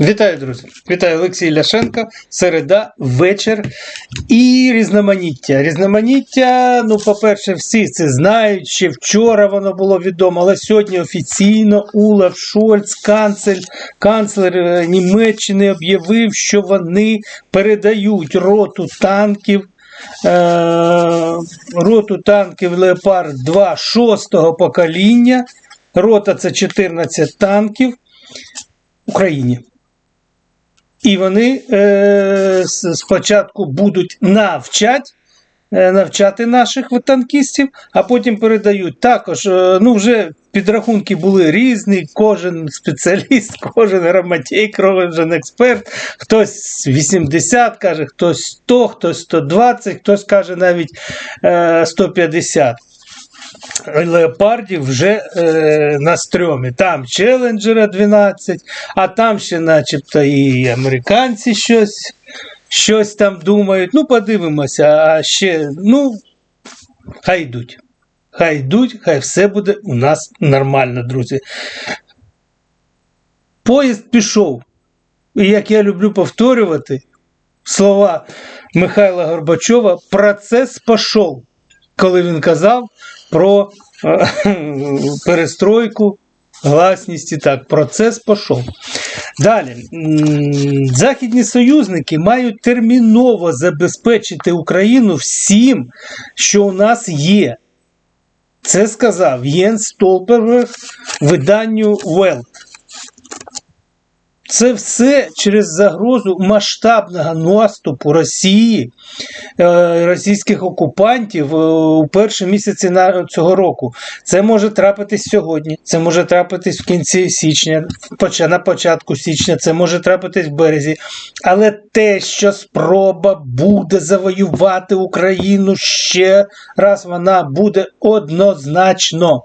Вітаю, друзі! Вітаю Олексій Ляшенко. Середа, вечір і різноманіття. Різноманіття, ну, по-перше, всі це знають. Ще вчора воно було відомо, але сьогодні офіційно Улаф Шольц, канцлер, канцлер Німеччини, об'явив, що вони передають роту танків. е, Роту танків Леопард 2 шостого покоління. Рота це 14 танків Україні. І вони е, спочатку будуть навчати, е, навчати наших танкістів, а потім передають. Також е, ну, вже підрахунки були різні, кожен спеціаліст, кожен грамотей, кожен експерт. Хтось 80 каже, хтось 100, хтось 120, хтось каже навіть е, 150 леопардів вже е, на стрьомі. Там Челленджера 12, а там ще начебто і американці щось, щось там думають. Ну, подивимося, а ще, ну, хай йдуть. Хай йдуть, хай все буде у нас нормально, друзі. Поїзд пішов. І як я люблю повторювати слова Михайла Горбачова, процес пішов, коли він казав про е, перестройку, гласність так. Процес пішов. Далі. Західні союзники мають терміново забезпечити Україну всім, що у нас є. Це сказав Єн Столберг виданню Welt. Це все через загрозу масштабного наступу Росії, е, російських окупантів е, у перші місяці цього року. Це може трапитись сьогодні, це може трапитись в кінці січня, на початку січня, це може трапитись в березі. Але те, що спроба буде завоювати Україну ще раз, вона буде однозначно.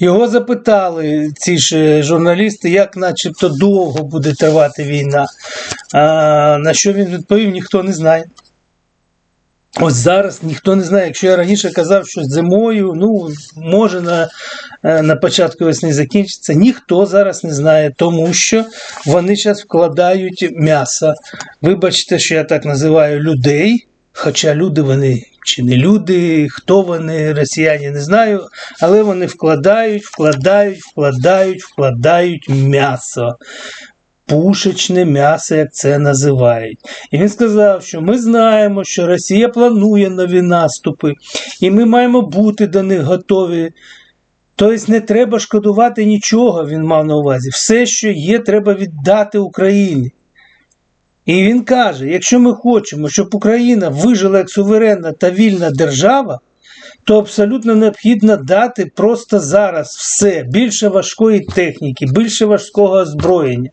Його запитали ці ж е, журналісти, як начебто довго буде тривати війна. А, на що він відповів, ніхто не знає. Ось зараз ніхто не знає. Якщо я раніше казав, що зимою, ну, може на, е, на початку весни закінчиться, ніхто зараз не знає, тому що вони зараз вкладають м'ясо. Вибачте, що я так називаю людей. Хоча люди вони чи не люди, хто вони, росіяни, не знаю, але вони вкладають, вкладають, вкладають, вкладають м'ясо. Пушечне м'ясо, як це називають. І він сказав, що ми знаємо, що Росія планує нові наступи, і ми маємо бути до них готові. Тобто не треба шкодувати нічого, він мав на увазі. Все, що є, треба віддати Україні. І він каже: якщо ми хочемо, щоб Україна вижила як суверенна та вільна держава, то абсолютно необхідно дати просто зараз все більше важкої техніки, більше важкого озброєння.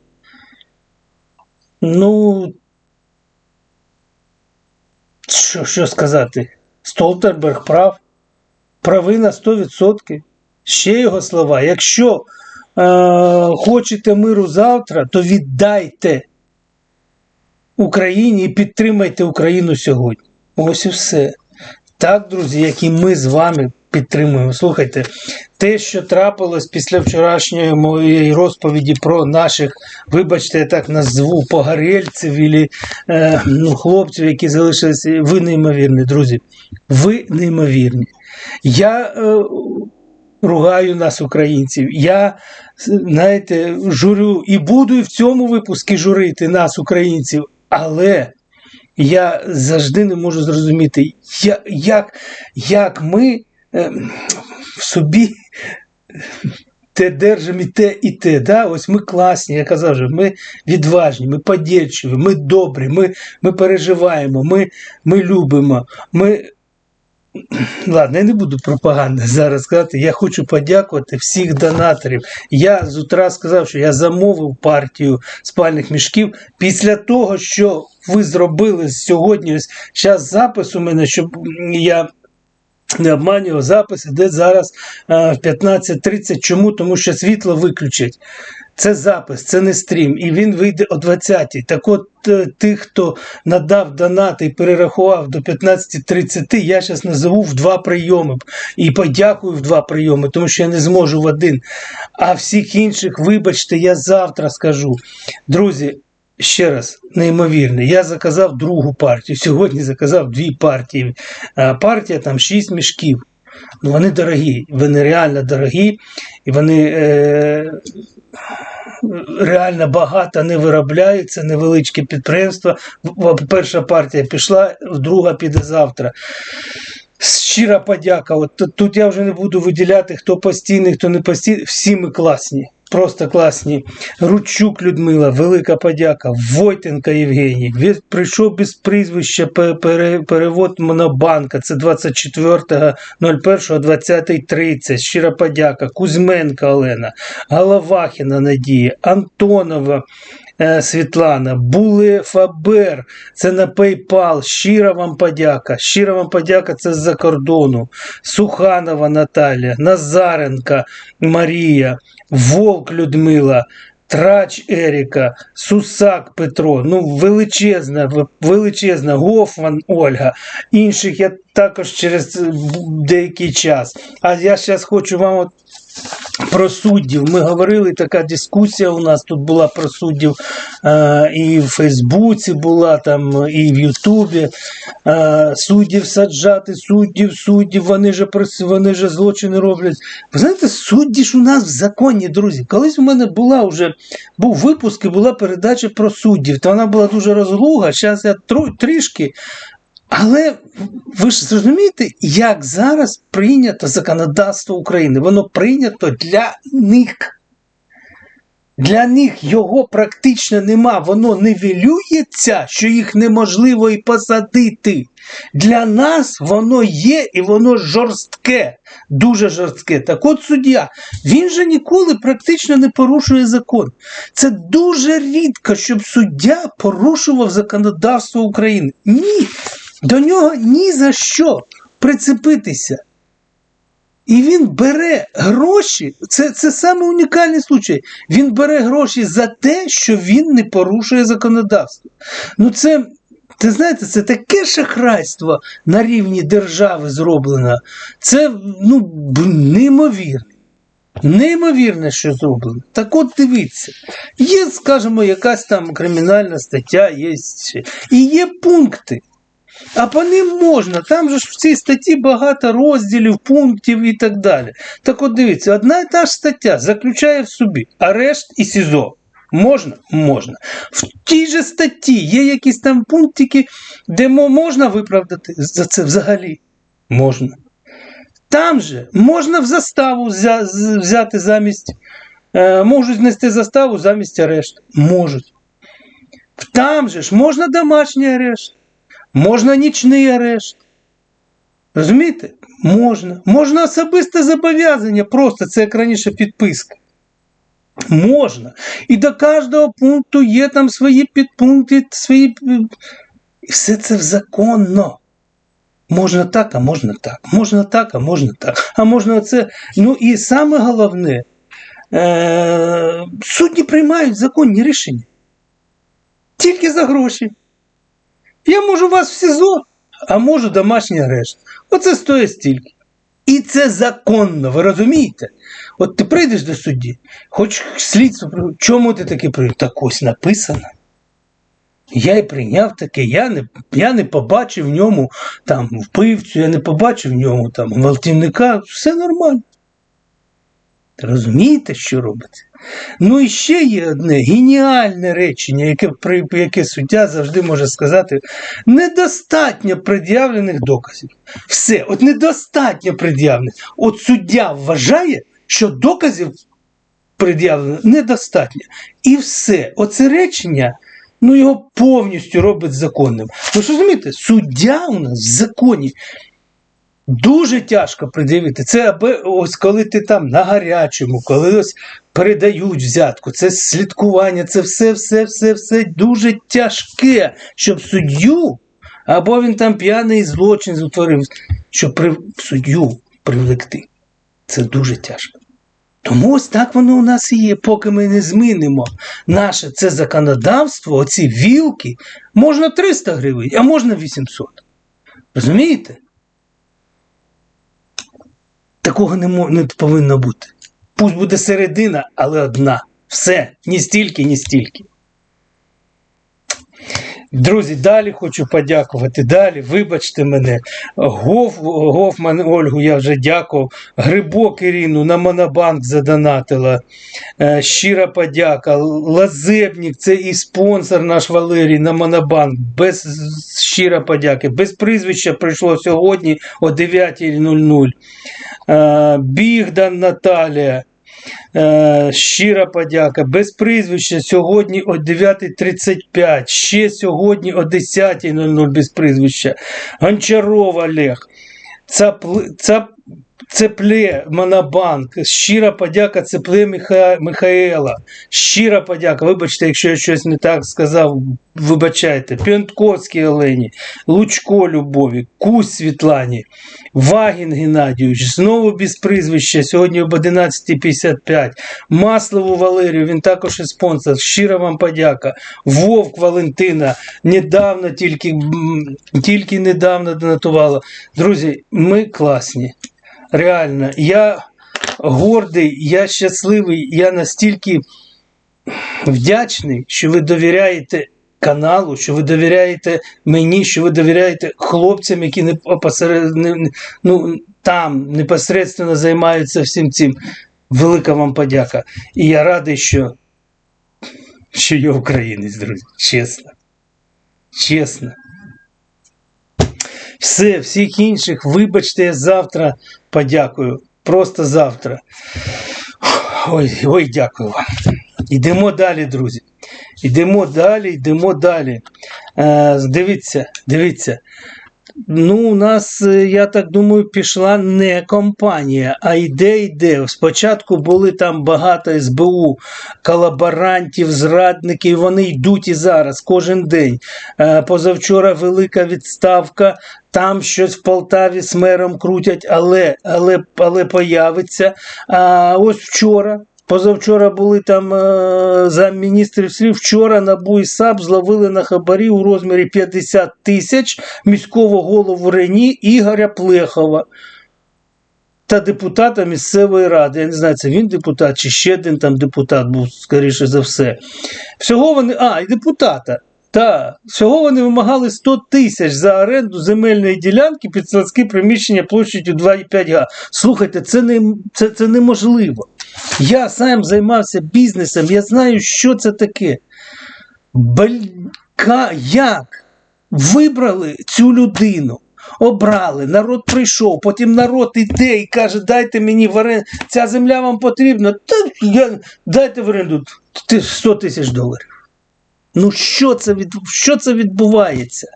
Ну, що, що сказати? Столтерберг прав, правий на 100%. Ще його слова. Якщо е, хочете миру завтра, то віддайте. Україні і підтримайте Україну сьогодні. Ось і все. Так, друзі, як і ми з вами підтримуємо. Слухайте, те, що трапилось після вчорашньої моєї розповіді про наших, вибачте, я так назву, погорельців і е, ну, хлопців, які залишилися, ви неймовірні, друзі. Ви неймовірні. Я е, ругаю нас, українців. Я, знаєте, журю і буду і в цьому випуску журити нас, українців. Але я завжди не можу зрозуміти, як, як ми е, в собі те держимо і те, і те. Да? Ось ми класні, я казав, вже, ми відважні, ми подірчиві, ми добрі, ми, ми переживаємо, ми, ми любимо. Ми... Ладно, я не буду пропаганди зараз казати. Я хочу подякувати всіх донаторів. Я з утра сказав, що я замовив партію спальних мішків після того, що ви зробили сьогодні. Ось зараз запис у мене, щоб я не обманював запис, іде зараз е, в 15.30. Чому? Тому що світло виключать. Це запис, це не стрім, і він вийде о 20-й. Так от е, тих, хто надав донат і перерахував до 15.30, я зараз назову в два прийоми. І подякую в два прийоми, тому що я не зможу в один. А всіх інших, вибачте, я завтра скажу. Друзі, ще раз, неймовірно. Я заказав другу партію. Сьогодні заказав дві партії. Партія там 6 мішків. Ну, вони дорогі, вони реально дорогі, і вони е, реально багато не виробляють. Це невеличке підприємство. Перша партія пішла, друга піде завтра. Щира подяка. От тут я вже не буду виділяти, хто постійний, хто не постійний. Всі ми класні. Просто класні. Ручук Людмила, велика подяка. Войтенка Євгеній. Він прийшов без прізвища перевод Монобанка. Це 24.01.20.30. Щира подяка. Кузьменка Олена, Головахіна Надія, Антонова. Е, Світлана, Буле Фабер, це на PayPal. Щира вам подяка. Щира вам подяка, це з-за кордону. Суханова Наталія, Назаренка Марія, Волк Людмила. Трач Еріка, Сусак Петро, ну величезна, величезна, Гофман Ольга. Інших я також через деякий час. А я зараз хочу вам от про суддів. Ми говорили, така дискусія у нас тут була про суддів е, і в Фейсбуці була, там, і в Ютубі. Е, суддів саджати, суддів, суддів, вони прос- вони же злочини роблять. Ви знаєте, судді ж у нас в законі, друзі. Колись у мене була вже був випуск і була передача про суддів. То вона була дуже розлуга. Зараз я трішки. Але ви ж зрозумієте, як зараз прийнято законодавство України? Воно прийнято для них. Для них його практично нема, воно нивелюється, що їх неможливо і посадити. Для нас воно є і воно жорстке, дуже жорстке. Так от суддя, він же ніколи практично не порушує закон. Це дуже рідко, щоб суддя порушував законодавство України. Ні, до нього ні за що прицепитися. І він бере гроші, це, це саме унікальний случай. Він бере гроші за те, що він не порушує законодавство. Ну, це, ти знаєте, це таке шахрайство на рівні держави зроблено. Це ну, неймовірно. Неймовірне, що зроблено. Так от дивіться, є, скажімо, якась там кримінальна стаття, є і є пункти. А по ним можна. Там же ж в цій статті багато розділів, пунктів і так далі. Так от дивіться, одна і та ж стаття заключає в собі арешт і СІЗО. Можна? Можна. В тій же статті є якісь там пунктики, де можна виправдати за це взагалі. Можна. Там же можна в заставу взяти замість, е, можуть знести заставу замість арешту. Можуть. Там же ж можна домашній арешт. Можна нічний арешт. Розумієте? Можна. Можна особисте зобов'язання, просто це як раніше підписка. Можна. І до кожного пункту є там свої підпункти, свої. І все це законно. Можна так, а можна так. Можна так, а можна так. А можна оце. Ну і саме головне, е- судді приймають законні рішення. Тільки за гроші. Я можу вас в СІЗО, а можу домашній арешт. Оце стоїть стільки. І це законно, ви розумієте? От ти прийдеш до судді, хоч слідство, чому ти таке прийняв? Так ось написано. Я і прийняв таке, я не, я не побачив в ньому там вбивцю, я не побачив в ньому там гвалтівника, все нормально. Розумієте, що робиться? Ну і ще є одне геніальне речення, яке, при- яке суддя завжди може сказати: недостатньо пред'явлених доказів. Все, от недостатньо пред'явлених. От суддя вважає, що доказів пред'явлено недостатньо. І все. Оце речення. Ну, його повністю робить законним. Ви розумієте, суддя у нас в законі Дуже тяжко пред'явити. Це аби ось коли ти там на гарячому, коли ось передають взятку, це слідкування, це все, все, все, все дуже тяжке, щоб суддю або він там п'яний злочин зутворив, щоб при... суддю привлекти. Це дуже тяжко. Тому ось так воно у нас і є, поки ми не змінимо наше це законодавство, оці вілки, можна 300 гривень, а можна 800. Розумієте? Такого не, мо- не повинно бути. Пусть буде середина, але одна. Все, ні стільки, ні стільки. Друзі, далі хочу подякувати. Далі, вибачте мене. Гоф, Гофман Ольгу я вже дякував. Грибок Ірину на Монобанк задонатила. Е, Щира подяка. Лазебник, це і спонсор наш Валерій на Монобанк. Без щира подяки. Без прізвища прийшло сьогодні о 9.00. Е, Бігдан Наталія. Е, щира подяка. Без прізвища сьогодні о 9.35. Ще сьогодні о 10.00 без прізвища. Гончаров Олег. Цап, Цап... Цепле Монобанк. Щира подяка Цепле Миха... Михаела. Щира подяка. Вибачте, якщо я щось не так сказав, вибачайте. П'янтковський Олені, Лучко Любові, Кусь Світлані, Вагін Геннадійович, знову без прізвища, сьогодні об 11.55. Маслову Валерію, він також і спонсор. Щира вам подяка. Вовк Валентина, недавно тільки, тільки недавно донатувала. Друзі, ми класні. Реально, я гордий, я щасливий, я настільки вдячний, що ви довіряєте каналу, що ви довіряєте мені, що ви довіряєте хлопцям, які не, ну, там непосередньо займаються всім цим. Велика вам подяка. І я радий, що, що я українець, друзі. Чесно. Чесно. Все, всіх інших, вибачте, я завтра подякую. Просто завтра. Ой, ой, дякую вам. Йдемо далі, друзі. Йдемо далі, йдемо далі. Е, дивіться, дивіться. Ну, у нас, е, я так думаю, пішла не компанія, а йде, йде. Спочатку були там багато СБУ, колаборантів, зрадників. Вони йдуть і зараз, кожен день. Е, Позавчора велика відставка. Там щось в Полтаві з мером крутять, але, але, але появиться. А ось вчора. Позавчора були там е, замміністрів слів. Вчора НАБУ і САП зловили на хабарі у розмірі 50 тисяч міського голову Рені Ігоря Плехова та депутата місцевої ради. Я не знаю, це він депутат чи ще один там депутат був, скоріше за все. Всього вони. А, і депутата. Так, всього вони вимагали 100 тисяч за оренду земельної ділянки під складські приміщення площадю 2,5 га. Слухайте, це, не, це, це неможливо. Я сам займався бізнесом, я знаю, що це таке. Балька, як вибрали цю людину, обрали, народ прийшов, потім народ іде і каже, дайте мені в оренду, ця земля вам потрібна, Та я, дайте в оренду 100 тисяч доларів. Ну, що це, від, що це відбувається?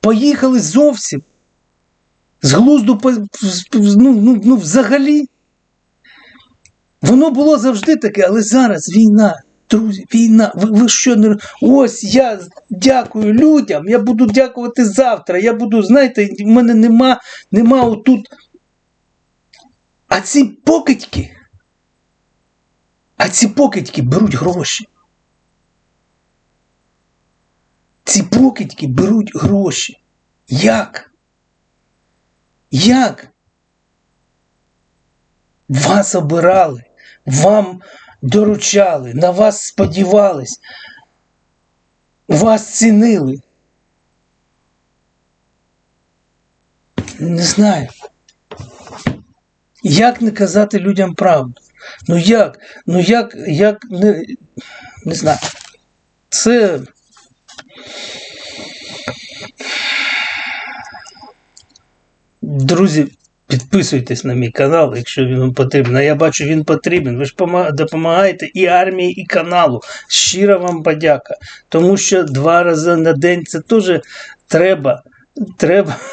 Поїхали зовсім. З глузду ну, ну, ну, взагалі. Воно було завжди таке, але зараз війна. Друзі, війна. Ви, ви що не ось я дякую людям. Я буду дякувати завтра. Я буду, знаєте, в мене нема, нема отут. А ці покидьки, а ці покидьки беруть гроші. Ці покидьки беруть гроші. Як? Як? Вас обирали, вам доручали, на вас сподівались, вас цінили. Не знаю. Як не казати людям правду? Ну як? Ну як, як не, не знаю. Це. Друзі, підписуйтесь на мій канал, якщо він вам потрібен. Я бачу, він потрібен. Ви ж допомагаєте і армії, і каналу. Щира вам подяка. Тому що два рази на день це теж треба. Треба.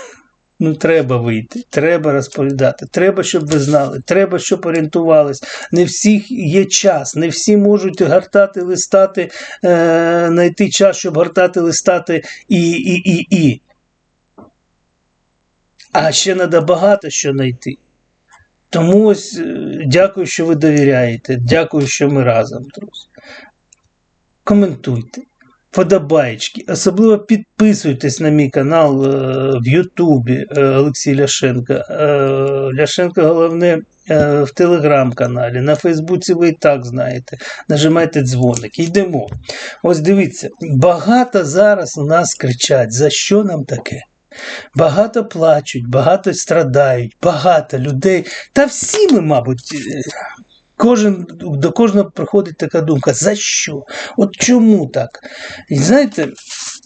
Ну, треба вийти, треба розповідати, треба, щоб ви знали, треба, щоб орієнтувались. Не всіх є час, не всі можуть гортати, листати, е, знайти час, щоб гортати, листати і, і, і, і. А ще треба багато що знайти. Тому ось е, дякую, що ви довіряєте. Дякую, що ми разом, друзі. Коментуйте, подобаєчки. Особливо підписуйтесь на мій канал е, в Ютубі е, Олексій Ляшенко. Е, Ляшенко головне в телеграм-каналі. На Фейсбуці ви і так знаєте. Нажимайте дзвоник. Йдемо. Ось дивіться, багато зараз у нас кричать, за що нам таке? Багато плачуть, багато страдають, багато людей. Та всі ми, мабуть, е, кожен, до кожного приходить така думка, за що? От чому так? І знаєте,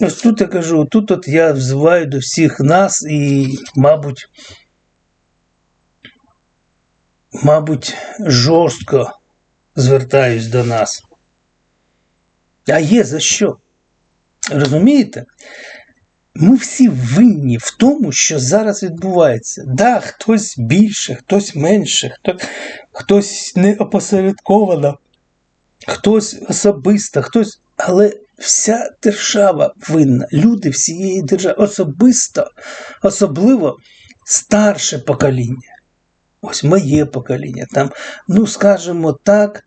ось тут я кажу, тут от я взиваю до всіх нас і, мабуть, мабуть, жорстко звертаюсь до нас. А є за що? Розумієте? Ми всі винні в тому, що зараз відбувається. Да, хтось більше, хтось менше, хто, хтось не опосередковано, хтось особисто, хтось. Але вся держава винна, люди всієї держави, особисто, особливо старше покоління. Ось моє покоління. Там, ну скажімо так,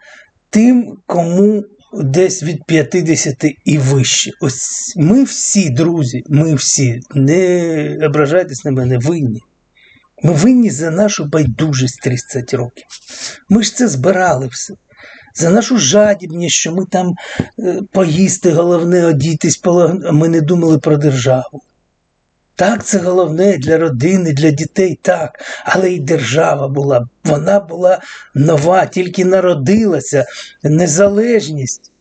тим, кому десь від 50 і вище. Ось ми всі, друзі, ми всі, не ображайтесь на мене, винні. Ми винні за нашу байдужість 30 років. Ми ж це збирали все. За нашу жадібність, що ми там е, поїсти, головне, одітись, ми не думали про державу. Так, це головне для родини, для дітей, так. Але і держава була, вона була нова, тільки народилася, незалежність.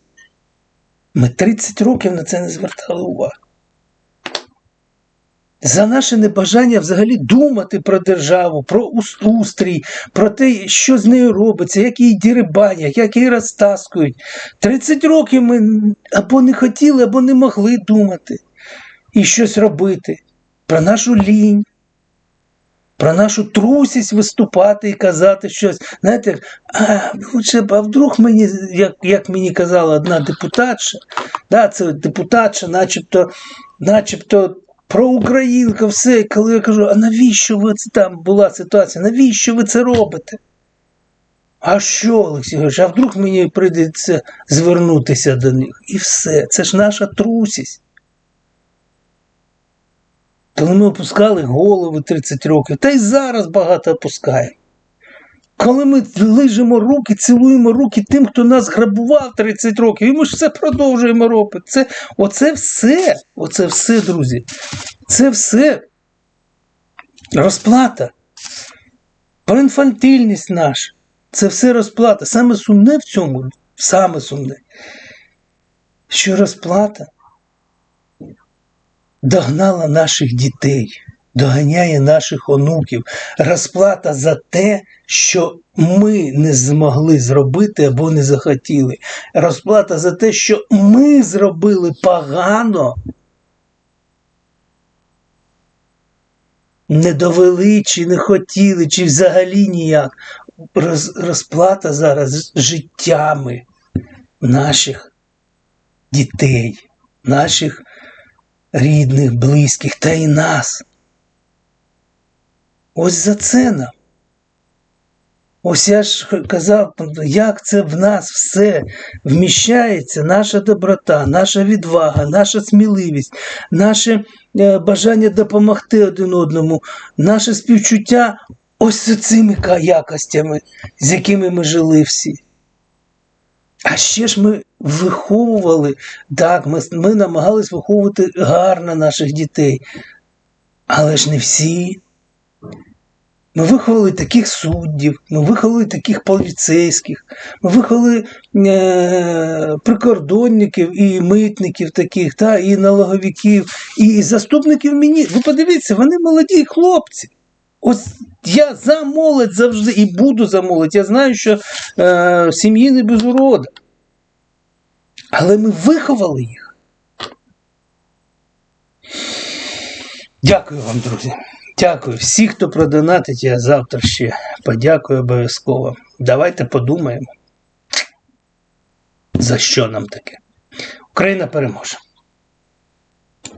Ми 30 років на це не звертали увагу. За наше небажання взагалі думати про державу, про устрій, про те, що з нею робиться, як її дірибанять, як її розтаскують. 30 років ми або не хотіли, або не могли думати і щось робити про нашу лінь, про нашу трусість виступати і казати щось. Знаєте, а, лучше а вдруг мені, як, як мені казала одна депутатша, да, це депутатша, начебто, начебто проукраїнка, все. Коли я кажу, а навіщо ви це там була ситуація? Навіщо ви це робите? А що, Олексій Григорович, а вдруг мені прийдеться звернутися до них? І все. Це ж наша трусість. Коли ми опускали голови 30 років, та й зараз багато опускаємо. Коли ми лижемо руки, цілуємо руки тим, хто нас грабував 30 років, і ми ж все продовжуємо робити. Це, оце все, оце все, друзі. Це все розплата. Про інфантильність наша. Це все розплата. Саме сумне в цьому, саме сумне, що розплата догнала наших дітей, доганяє наших онуків. Розплата за те, що ми не змогли зробити або не захотіли. Розплата за те, що ми зробили погано. Не довели, чи не хотіли, чи взагалі ніяк. Роз, розплата зараз життями наших дітей, наших рідних, близьких та і нас. Ось за це нам. Ось я ж казав, як це в нас все вміщається, наша доброта, наша відвага, наша сміливість, наше е, бажання допомогти один одному, наше співчуття ось цими якостями, з якими ми жили всі. А ще ж ми виховували, так, ми, ми намагались виховувати гарно наших дітей, але ж не всі. Ми виховали таких суддів, ми виховали таких поліцейських, ми виховали е- прикордонників і митників таких, та, і налоговиків, і заступників мені. Ви подивіться, вони молоді хлопці. Ось я за молодь завжди і буду за молодь. Я знаю, що е- сім'ї не без урода. Але ми виховали їх. Дякую вам, друзі. Дякую. Всі, хто продонатить, я завтра ще подякую обов'язково. Давайте подумаємо, за що нам таке. Україна переможе.